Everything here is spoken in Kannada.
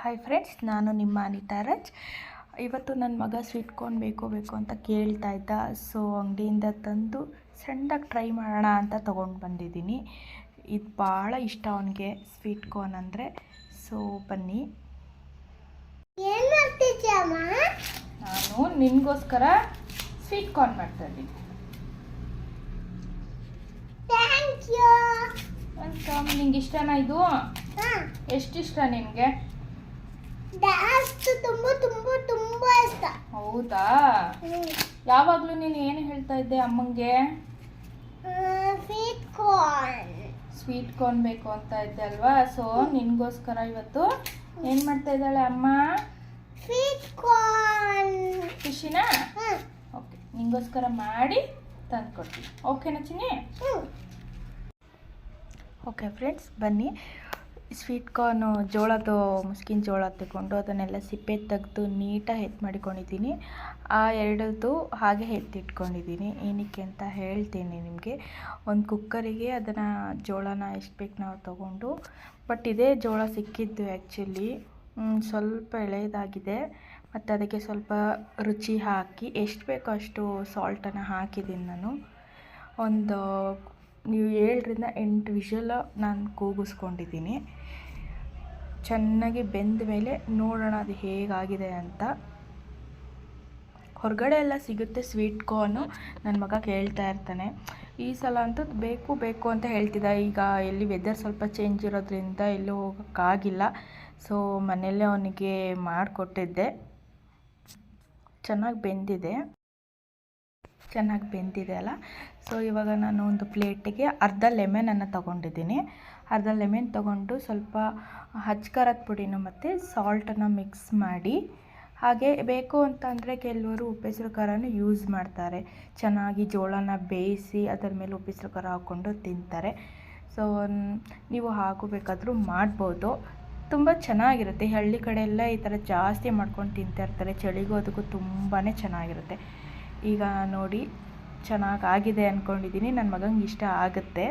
ಹಾಯ್ ಫ್ರೆಂಡ್ಸ್ ನಾನು ನಿಮ್ಮ ಅನಿತಾ ರಾಜ್. ಇವತ್ತು ನನ್ನ ಮಗ ಸ್ವೀಟ್ ಕಾರ್ನ್ ಬೇಕು ಬೇಕು ಅಂತ ಕೇಳ್ತಾ ಇದ್ದ. ಸೊ ಅಂಗಡಿಯಿಂದ ತಂದು ಸಣ್ಣದಾಗಿ ಟ್ರೈ ಮಾಡೋಣ ಅಂತ ತೊಗೊಂಡು ಬಂದಿದ್ದೀನಿ. ಇದು ಭಾಳ ಇಷ್ಟ ಅವನಿಗೆ ಸ್ವೀಟ್ ಕಾರ್ನ್ ಅಂದರೆ. ಸೊ ಬನ್ನಿ. ನಾನು ನಿನಗೋಸ್ಕರ ಸ್ವೀಟ್ ಕಾರ್ನ್ ಮಾಡ್ತಾ ಇದ್ದೀನಿ. ವೆಲ್ಕಮ್ ನಿಂಗೆ ಇಷ್ಟನಾ ಇದು? ಹಾ. ಎಷ್ಟು ಇಷ್ಟ ನಿನಗೆ ತುಂಬಾ ತುಂಬಾ ತುಂಬಾ ಇಷ್ಟ. ಹೌದಾ? ಯಾವಾಗಲೂ ನೀನು ಏನು ಹೇಳ್ತಾ ಇದ್ದೆ ಅಮ್ಮಂಗೆ? ಸ್ವೀಟ್ ಕಾರ್ನ್ ಸ್ವೀಟ್ ಕಾರ್ನ್ ಬೇಕು ಅಂತ ಇದ್ದೆ ಅಲ್ವಾ? ಸೊ ನಿನ್ಗೋಸ್ಕರ ಇವತ್ತು ಏನು ಮಾಡ್ತಾ ಇದ್ದಾಳೆ ಅಮ್ಮ? ಸ್ವೀಟ್ ಕಾರ್ನ್ ಖುಷಿನಾ? ಓಕೆ ನಿಂಗೋಸ್ಕರ ಮಾಡಿ ತಂದ್ಕೊಡ್ತೀನಿ. ಓಕೆನಾ ಚಿನ್ನಿ? ಓಕೆ ಫ್ರೆಂಡ್ಸ್ ಬನ್ನಿ. ಸ್ವೀಟ್ ಕಾರ್ನು ಜೋಳದ್ದು, ಮುಸ್ಕಿನ ಜೋಳ ತಗೊಂಡು ಅದನ್ನೆಲ್ಲ ಸಿಪ್ಪೆ ತೆಗೆದು ನೀಟಾಗಿ ಎತ್ತು ಮಾಡಿಕೊಂಡಿದ್ದೀನಿ ಆ ಎರಡದ್ದು ಹಾಗೆ ಎತ್ತಿಟ್ಕೊಂಡಿದ್ದೀನಿ ಏನಕ್ಕೆ ಅಂತ ಹೇಳ್ತೀನಿ ನಿಮಗೆ. ಒಂದು ಕುಕ್ಕರಿಗೆ ಅದನ್ನು, ಜೋಳನ ಎಷ್ಟು ಬೇಕು ನಾವು ತೊಗೊಂಡು. ಬಟ್ ಇದೇ ಜೋಳ ಸಿಕ್ಕಿದ್ದು ಆ್ಯಕ್ಚುಲಿ ಸ್ವಲ್ಪ ಎಳೆಯದಾಗಿದೆ. ಮತ್ತು ಅದಕ್ಕೆ ಸ್ವಲ್ಪ ರುಚಿ ಹಾಕಿ, ಎಷ್ಟು ಬೇಕೋ ಅಷ್ಟು ಸಾಲ್ಟನ್ನು ಹಾಕಿದ್ದೀನಿ ನಾನು. ಒಂದು ನೀವು ಏಳರಿಂದ ಎಂಟು ವಿಷಲ್ ನಾನು ಕೂಗಿಸ್ಕೊಂಡಿದ್ದೀನಿ. ಚೆನ್ನಾಗಿ ಬೆಂದ ಮೇಲೆ ನೋಡೋಣ ಅದು ಹೇಗಾಗಿದೆ ಅಂತ. ಹೊರಗಡೆ ಎಲ್ಲ ಸಿಗುತ್ತೆ ಸ್ವೀಟ್ ಕಾರ್ನು ನನ್ನ ಮಗ ಕೇಳ್ತಾ ಇರ್ತಾನೆ. ಈ ಸಲ ಅಂತೂ ಬೇಕು ಬೇಕು ಅಂತ ಹೇಳ್ತಿದ್ದ. ಈಗ ಎಲ್ಲಿ ವೆದರ್ ಸ್ವಲ್ಪ ಚೇಂಜ್ ಇರೋದ್ರಿಂದ ಎಲ್ಲೂ ಹೋಗೋಕ್ಕಾಗಿಲ್ಲ. ಸೊ ಮನೆಯಲ್ಲೇ ಅವನಿಗೆ ಮಾಡಿಕೊಟ್ಟಿದ್ದೆ. ಚೆನ್ನಾಗಿ ಬೆಂದಿದೆ. ಚೆನ್ನಾಗಿ ಬೆಂದಿದೆ ಅಲ್ಲ? ಸೊ ಇವಾಗ ನಾನು ಒಂದು ಪ್ಲೇಟಿಗೆ ಅರ್ಧ ಲೆಮನನ್ನು ತೊಗೊಂಡಿದ್ದೀನಿ. ಅರ್ಧ ಲೆಮನ್ ತೊಗೊಂಡು ಸ್ವಲ್ಪ ಹಚ್ಕಾರದ ಪುಡಿನ ಮತ್ತು ಸಾಲ್ಟನ್ನು ಮಿಕ್ಸ್ ಮಾಡಿ. ಹಾಗೆ ಬೇಕು ಅಂತಂದರೆ ಕೆಲವರು ಉಪ್ಪೆಸರು ಖಾರನೂ ಯೂಸ್ ಮಾಡ್ತಾರೆ. ಚೆನ್ನಾಗಿ ಜೋಳನ ಬೇಯಿಸಿ ಅದರ ಮೇಲೆ ಉಪ್ಪೆಸರು ಖಾರ ಹಾಕ್ಕೊಂಡು ತಿಂತಾರೆ. ಸೊ ನೀವು ಹಾಗೂ ಬೇಕಾದರೂ ಮಾಡ್ಬೋದು. ತುಂಬ ಚೆನ್ನಾಗಿರುತ್ತೆ. ಹಳ್ಳಿ ಕಡೆ ಎಲ್ಲ ಈ ಥರ ಜಾಸ್ತಿ ಮಾಡ್ಕೊಂಡು ತಿಂತಾಯಿರ್ತಾರೆ ಚಳಿಗೂ ಅದಕ್ಕೂ ತುಂಬಾ ಚೆನ್ನಾಗಿರುತ್ತೆ. ಈಗ ನೋಡಿ ಚೆನ್ನಾಗಿ ಆಗಿದೆ ಅಂದ್ಕೊಂಡಿದ್ದೀನಿ ನನ್ನ ಮಗಂಗೆ ಇಷ್ಟ ಆಗುತ್ತೆ.